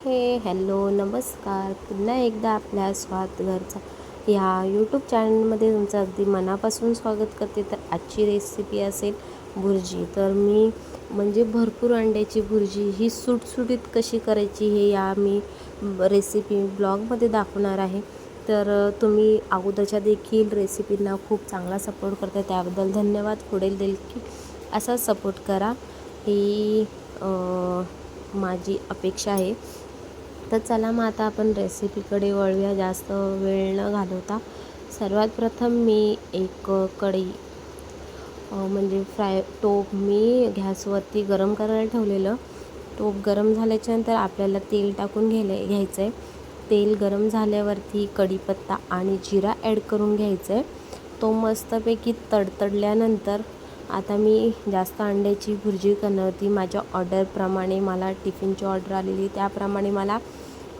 हे हॅलो नमस्कार. पुन्हा एकदा आपल्या स्वाद घरचा. ह्या यूट्यूब चॅनलमध्ये तुमचं अगदी मनापासून स्वागत करते. तर आजची रेसिपी असेल भुर्जी. तर मी म्हणजे भरपूर अंड्याची भुर्जी ही सुटसुटीत कशी करायची हे या मी रेसिपी ब्लॉगमध्ये दाखवणार आहे. तर तुम्ही अगोदरच्या देखील रेसिपींना खूप चांगला सपोर्ट करता त्याबद्दल धन्यवाद. पुढील देखील असा सपोर्ट करा. ही माझी अपेक्षा आहे. तर चला मग आता आपण रेसिपीकडे वळूया. जास्त वेळ न घालवता. सर्वात प्रथम मी एक कढई म्हणजे फ्राय टोप मी गॅसवरती गरम करायला ठेवलेलं. टोप गरम झाल्याच्यानंतर आपल्याला तेल टाकून घ्यायला घ्यायचं आहे तेल गरम झाल्यावरती कढीपत्ता आणि जिरा ॲड करून घ्यायचं आहे तो मस्तपैकी तडतडल्यानंतर आता मी जास्त अंड्याची भुर्जी करणार होती माझ्या ऑर्डरप्रमाणे मला टिफिनची ऑर्डर आलेली. त्याप्रमाणे मला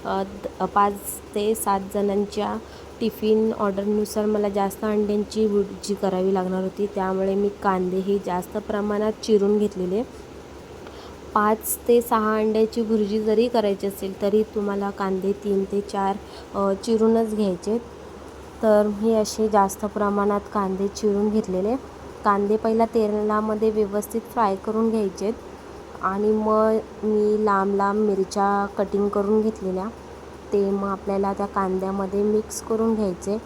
द- पाच ते सात जणांच्या टिफिन ऑर्डरनुसार मला जास्त अंड्यांची भुर्जी करावी लागणार होती. त्यामुळे मी कांदे हे जास्त प्रमाणात चिरून घेतलेले. पाच ते सहा अंड्याची भुर्जी जरी करायची असेल तरी तुम्हाला कांदे तीन ते चार चिरूनच घ्यायचे. तर मी असे जास्त प्रमाणात कांदे चिरून घेतलेले. कांदे पहिला तेलामध्ये व्यवस्थित फ्राय करून घ्यायचे आणि मग मी लांब लांब मिरच्या कटिंग करून घेतलेल्या. ते मग आपल्याला त्या कांद्यामध्ये मिक्स करून घ्यायचे.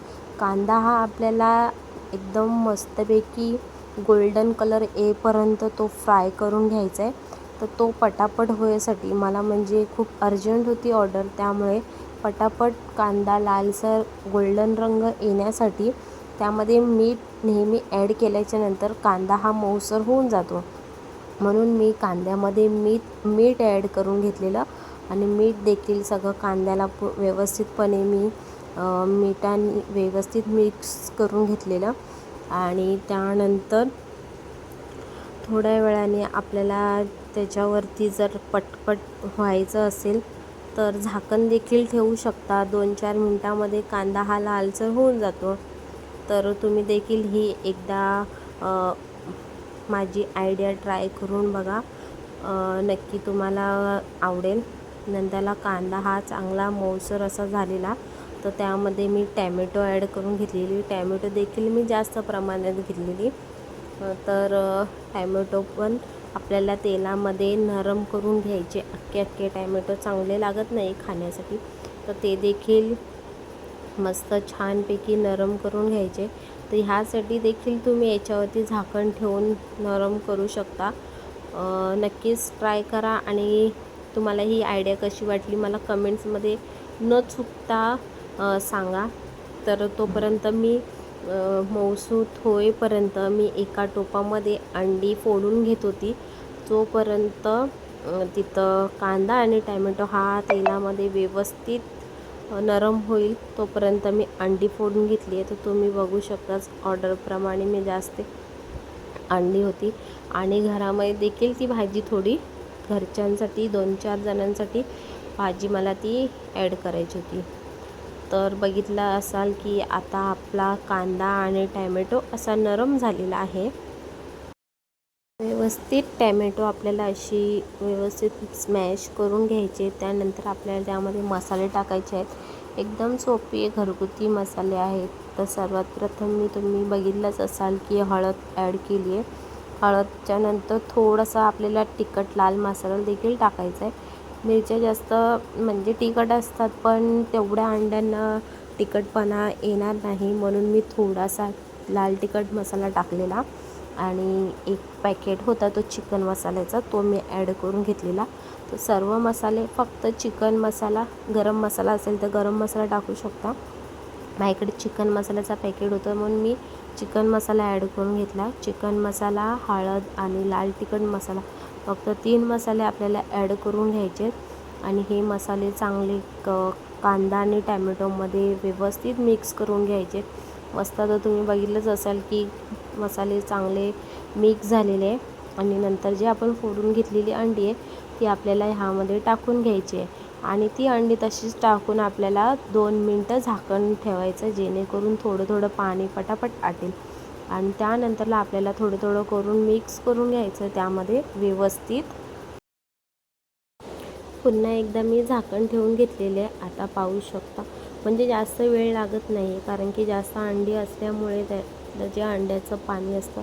कांदा हा आपल्याला एकदम मस्तपैकी गोल्डन कलर येईपर्यंत तो फ्राय करून घ्यायचा आहे तर तो पटापट होण्यासाठी मला म्हणजे खूप अर्जंट होती ऑर्डर त्यामुळे पटापट कांदा लालसर गोल्डन रंग येण्यासाठी त्यामध्ये मीठ नेहमी ॲड केल्याच्यानंतर कांदा हा मऊसर होऊन जातो. म्हणून मी कांद्यामध्ये मीठ मीठ ॲड करून घेतलेलं आणि मीठ देखील सगळं कांद्याला पु व्यवस्थितपणे मी मिठाने व्यवस्थित मिक्स करून घेतलेलं. आणि त्यानंतर थोड्या वेळाने आपल्याला त्याच्यावरती जर पटपट व्हायचं असेल तर झाकण देखील ठेवू शकता. दोन चार मिनटामध्ये कांदा हा लालसर होऊन जातो. तर तुम्ही देखील ही एकदा माझी आयडिया ट्राय करून बघा. नक्की तुम्हाला आवडेल. नंतरला कांदा हा चांगला मऊसर असा झालेला. तर त्यामध्ये मी टॅमॅटो ॲड करून घेतलेली. टॅमॅटो देखील मी जास्त प्रमाणात घेतलेली. तर टॅमॅटो पण आपल्याला तेलामध्ये नरम करून घ्यायचे. अख्खे अख्खे टॅमॅटो चांगले लागत नाही खाण्यासाठी. तर ते देखील मस्त छानपैकी नरम करून घ्यायचे. तर ह्यासाठी देखील तुम्ही याच्यावरती झाकण ठेवून नरम करू शकता. नक्कीच ट्राय करा आणि तुम्हाला ही आयडिया कशी वाटली मला कमेंट्समध्ये न चुकता सांगा. तर तोपर्यंत मी मौसूत मऊसूत होईपर्यंत मी एका टोपामध्ये अंडी फोडून घेत होती. तोपर्यंत तिथं कांदा आणि टॅमॅटो हा तेलामध्ये व्यवस्थित नरम होईल तोपर्यंत मी अंडी फोडून घेतली आहे. तर तुम्ही बघू शकताच ऑर्डरप्रमाणे मी जास्त अंडी होती. आणि घरामध्ये देखील ती भाजी थोडी घरच्यांसाठी दोन चार जणांसाठी भाजी मला ती ॲड करायची होती. तर बघितलं असाल की आता आपला कांदा आणि टॅमॅटो असा नरम झालेला आहे. व्यवस्थित टॅमॅटो आपल्याला अशी व्यवस्थित स्मॅश करून घ्यायचे. त्यानंतर आपल्याला त्यामध्ये मसाले टाकायचे आहेत. एकदम सोपे घरगुती मसाले आहेत. तर सर्वात प्रथम मी तुम्ही बघितलंच असाल की हळद ॲड केली आहे. हळदच्या नंतर थोडासा आपल्याला तिखट लाल मसाला देखील टाकायचा आहे. मिरच्या जास्त म्हणजे तिखट असतात पण तेवढ्या अंड्यांना तिखटपणा येणार नाही. म्हणून मी थोडासा लाल तिखट मसाला टाकलेला. आणि एक पॅकेट होता तो चिकन मसाल्याचा तो मी ॲड करून घेतलेला. तर सर्व मसाले फक्त चिकन मसाला गरम मसाला असेल तर गरम मसाला टाकू शकता. माझ्याकडे चिकन मसाल्याचा पॅकेट होतं म्हणून मी चिकन मसाला ॲड करून घेतला. चिकन मसाला हळद आणि लाल तिखट मसाला फक्त तीन मसाले आपल्याला ॲड करून घ्यायचे. आणि हे मसाले चांगले क कांदा आणि टॅमॅटोमध्ये व्यवस्थित मिक्स करून घ्यायचे. मस्त तर तुम्ही बघितलंच असाल की मसाले चांगले मिक्स झालेले आहे. आणि नंतर जे आपण फोडून घेतलेली अंडी आहे ती आपल्याला ह्यामध्ये टाकून घ्यायची आहे. आणि ती अंडी तशीच टाकून आपल्याला दोन मिनटं झाकण ठेवायचं जेणेकरून थोडं थोडं पाणी पटापट आटेल. आणि त्यानंतरला आपल्याला थोडं थोडं करून मिक्स करून घ्यायचं त्यामध्ये व्यवस्थित. पुन्हा एकदा मी झाकण ठेवून घेतलेले आहे. आता पाहू शकता. म्हणजे जास्त वेळ लागत नाही कारण की जास्त अंडी असल्यामुळे त्या जे अंड्याचं पाणी असतं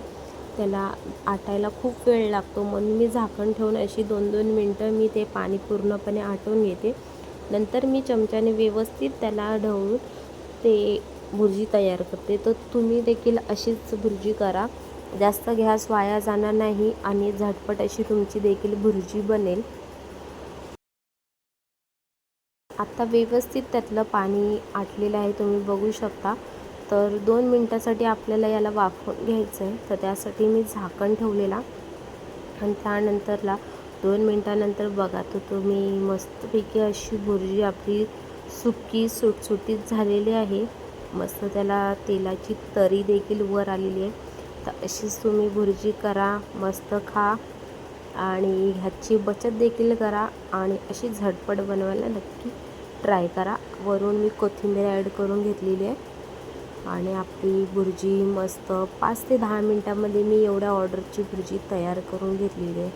त्याला आटायला खूप वेळ लागतो. म्हणून मी झाकण ठेवून अशी दोन दोन मिनटं मी ते पाणी पूर्णपणे आटवून घेते. नंतर मी चमच्याने व्यवस्थित त्याला ढवळून ते भुर्जी तयार करते. तर तुम्ही देखील अशीच भुर्जी करा. जास्त गॅस वाया जाणार नाही आणि झटपट अशी तुमची देखील भुर्जी बनेल. आता व्यवस्थित त्यातलं पाणी आटलेलं आहे तुम्ही बघू शकता. तर दोन मिनटासाठी आपल्याला याला वाफवून घ्यायचं आहे तर त्यासाठी मी झाकण ठेवलेला. आणि त्यानंतरला दोन मिनटानंतर बघा तर तुम्ही मस्तपैकी अशी भुर्जी आपली सुकी सुटसुटीत झालेली आहे. मस्त त्याला तेलाची तरी देखील वर आलेली आहे. तर अशीच तुम्ही भुर्जी करा मस्त खा. आणि ह्याची बचत देखील करा आणि अशी झटपट बनवायला नक्की ट्राय करा. वरून मी कोथिंबीर ॲड करून घेतलेली आहे. आणि आपली भुर्जी मस्त पाच ते दहा मिनटामध्ये मी एवढ्या ऑर्डरची भुर्जी तयार करून घेतलेली आहे.